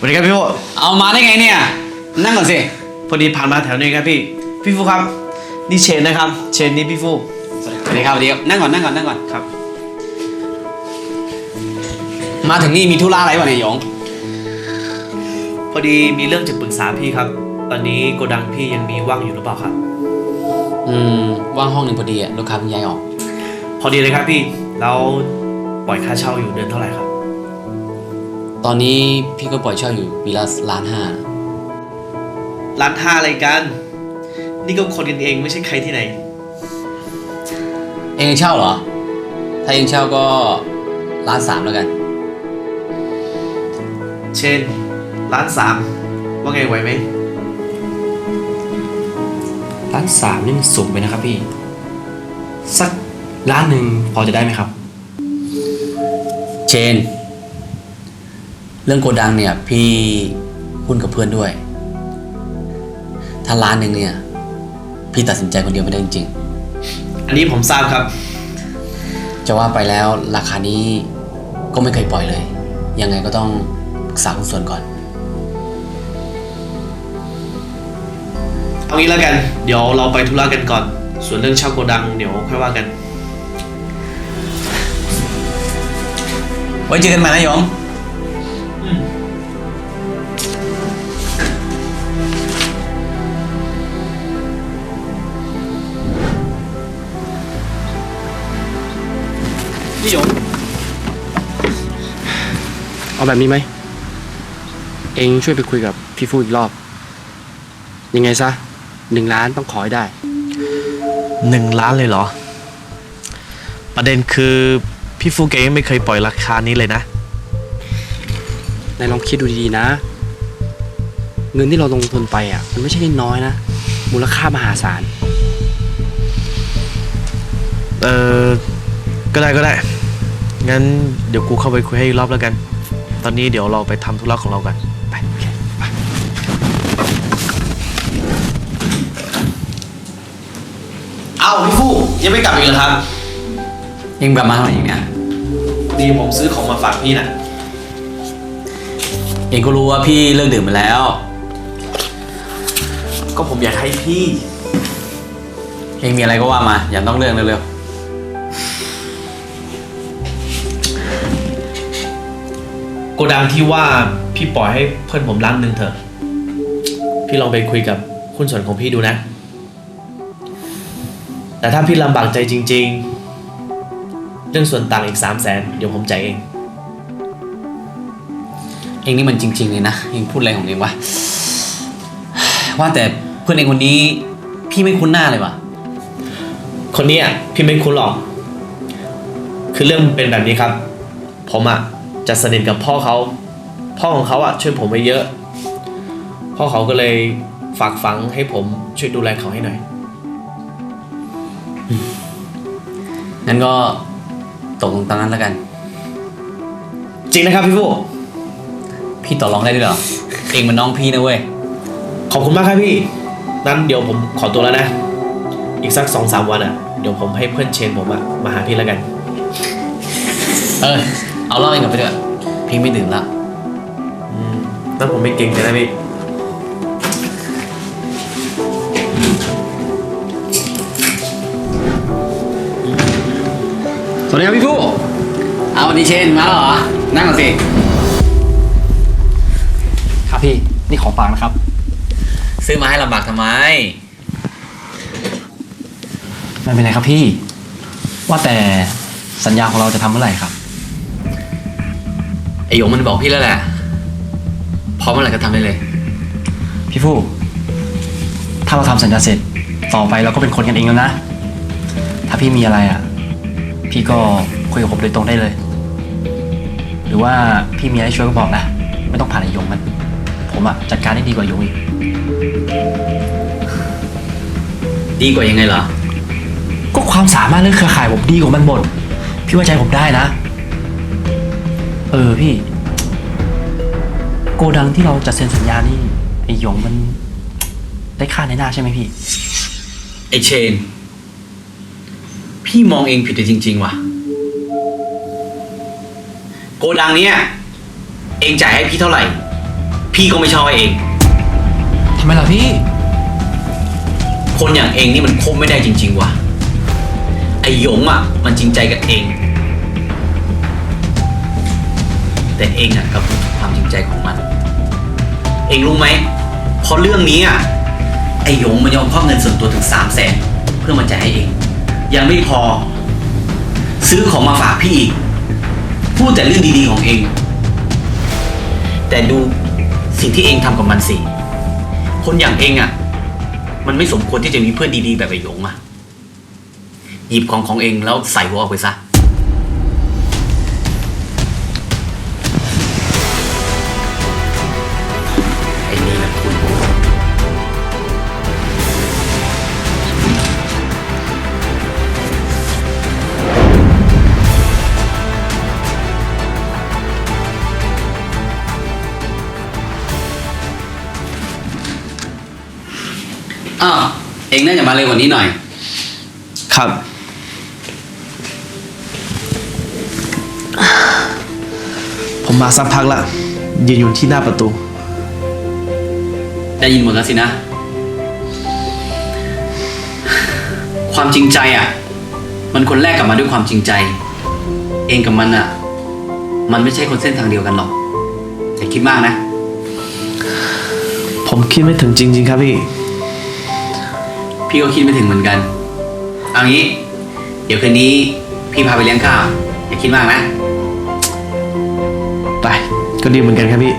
สวัสดีครับพี่ฟูเอามาได้ไงเนี่ย นั่งก่อนสิ พอดีผ่านมาแถวนี้ครับพี่ พี่ฟูครับ นี่เชนนะครับ เชนนี่พี่ฟูสวัสดีครับสวัสดีครับ นั่งก่อนนั่งก่อนนั่งก่อน ครับ มาถึงนี่มีธุระอะไรวะเนี่ยหยง พอดีมีเรื่องจะปรึกษาพี่ครับ ตอนนี้โกดังพี่ยังมีว่างอยู่หรือเปล่าครับ อืม ว่างห้องหนึ่งพอดีอะลูกค้าเพิ่งย้ายออก พอดีเลยครับพี่ แล้วปล่อยค่าเช่าอยู่เดือนเท่าไหร่ครับ ตอนนี้พี่ก็ปล่อยเช่าอยู่ปีละล้านห้าร้านห้าอะไรกัน นี่ก็คนกันเองไม่ใช่ใครที่ไหน เองเช่าเหรอ ถ้าเองเช่าก็ล้านสามแล้วกัน เช่นร้านสามว่าไงไหวไหมล้านสามนี่มันสูงไปนะครับพี่ สักล้านหนึ่งพอจะได้ไหมครับ เชน เรื่องโกดังเนี่ยพี่หุ้นกับเพื่อนด้วย ถ้าล้านหนึ่งเนี่ย พี่ตัดสินใจคนเดียวไม่ได้จริงอันนี้ผมทราบครับ ๆจะว่าไปแล้วราคานี้ก็ไม่เคยปล่อยเลย ยังไงก็ต้องปรึกษาหุ้นส่วนก่อน เอางี้แล้วกัน เดี๋ยวเราไปธุระกันก่อน ส่วนเรื่องเช่าโกดังเดี๋ยวค่อยว่ากัน ไว้เจอกันใหม่นะหยง แบบนี้ไหม เองช่วยไปคุยกับพี่ฟูอีกรอบ ยังไงซะหนึ่งล้านต้องขอให้ได้ หนึ่งล้านเลยเหรอ ประเด็นคือพี่ฟูเกยังไม่เคยปล่อยราคานี้เลยนะ นายลองคิดดูดีๆนะ เงินที่เราลงทุนไปอะ มันไม่ใช่น้อยๆนะ มูลค่ามหาศาล เออก็ได้ก็ได้ งั้นเดี๋ยวกูเข้าไปคุยให้อีกรอบแล้วกัน ตอนนี้เดี๋ยวเราไปทำธุระของเรากัน ไปเอาพี่ฟูยังไม่กลับอีกเหรอครับเองกลับมาเท่าไหร่อีกเนี่ยดีผมซื้อของมาฝากพี่นะเองก็รู้ว่าพี่เลิกดื่มไปแล้ว ก็ผมอยากให้พี่ เองมีอะไรก็ว่ามา อย่าต้องเรื่องเร็วโกดังที่ว่าพี่ปล่อยให้เพื่อนผมร้านหนึ่งเถอะ พี่ลองไปคุยกับหุ้นส่วนของพี่ดูนะ แต่ถ้าพี่ลำบากใจจริง ๆ เรื่องส่วนต่างอีกสามแสนเดี๋ยวผมจ่ายเองๆเองนี่มันจริงๆเลยนะเองพูดอะไรของเองวะ ว่าแต่เพื่อนเองคนนี้ พี่ไม่คุ้นหน้าเลยว่ะคนเนี้ยพี่ไม่คุ้นหรอก คือเรื่องมันเป็นแบบนี้ครับ ผมอะ จะสนิทกับพ่อเขา พ่อของเขาอะช่วยผมไว้เยอะ พ่อเขาก็เลยฝากฝังให้ผมช่วยดูแลเขาให้หน่อย งั้นก็ตกลงตามนั้นแล้วกัน จริงนะครับพี่ฟูพี่ต่อรองได้ด้วยเหรอ เองมันน้องพี่นะเว้ย ขอบคุณมากครับพี่ นั้นเดี๋ยวผมขอตัวแล้วนะ อีกสักสองสามวันอะเดี๋ยวผมให้เพื่อนเชนผมอะมาหาพี่แล้วกัน เออ เอาเหล้าเองกลับไปด้วย พี่ไม่ดื่มละนั้นผมไม่เก่งใจนะพี่ สวัสดีครับพี่ฟูเอาดิเชนมาแล้วเหรอ นั่งก่อนสิ ครับพี่นี่ของฝากนะครับ ซื้อมาให้ลำบากทำไม ไม่เป็นไรครับพี่ ว่าแต่สัญญาของเราจะทำเมื่อไหร่ครับ ไอหยงมันบอกพี่แล้วแหละ พร้อมเมื่อไหร่ก็ทำได้เลย พี่ฟูถ้าเราทำสัญญาเสร็จต่อไปเราก็เป็นคนกันเองแล้วนะ ถ้าพี่มีอะไรอะ พี่ก็คุยกับผมโดยตรงได้เลย หรือว่าพี่มีอะไรช่วยก็บอกนะ ไม่ต้องผ่านไอ้หยงมัน ผมอะจัดการได้ดีกว่าหยงอีก ดีกว่ายังไงเหรอ ก็ความสามารถเรื่องเครือข่ายผมดีกว่ามันหมด พี่ว่าใจผมได้นะ เออพี่ โกดังที่เราจะเซ็นสัญญานี่ไอ้หยงมันได้ค่าในหน้าใช่ไหมพี่ ไอเชน พี่มองเองผิดไปจริง ๆ ว่ะ โกดังเนี้ยเองจ่ายให้พี่เท่าไหร่ พี่ก็ไม่ชอบเอง ทำไมล่ะพี่ คนอย่างเองนี่มันคบไม่ได้จริง ๆ ว่ะ ไอ้หยงอะ มันจริงใจกับเอง แต่เองอะกับความจริงใจของมัน เองรู้ไหมเพราะเรื่องนี้อะไอ้หยงมันยอมควักเงินส่วนตัวถึงสามแสนเพื่อมาจ่ายให้เอง ยังไม่พอ ซื้อของมาฝากพี่อีกพูดแต่เรื่องดีๆของเอง แต่ดูสิ่งที่เองทำกับมันสิคนอย่างเองอะ มันไม่สมควรที่จะมีเพื่อนดีๆแบบไอ้หยงอะหยิบของของเองแล้วใส่หัวออกไปซะ อ้าวเองน่าจะมาเร็วกว่านี้หน่อย ครับ ผมมาสักพักละยืนอยู่ที่หน้าประตู ได้ยินหมดแล้วสินะ ความจริงใจอะ มันคนแรกกลับมาด้วยความจริงใจ เองกับมันอะ มันไม่ใช่คนเส้นทางเดียวกันหรอกอย่าคิดมากนะ ผมคิดไม่ถึงจริง ๆ ครับพี่ พี่ก็คิดไม่ถึงเหมือนกัน เอางี้ เดี๋ยวคืนนี้พี่พาไปเลี้ยงข้าว อย่าคิดมากนะ ไป ก็ดีเหมือนกันครับพี่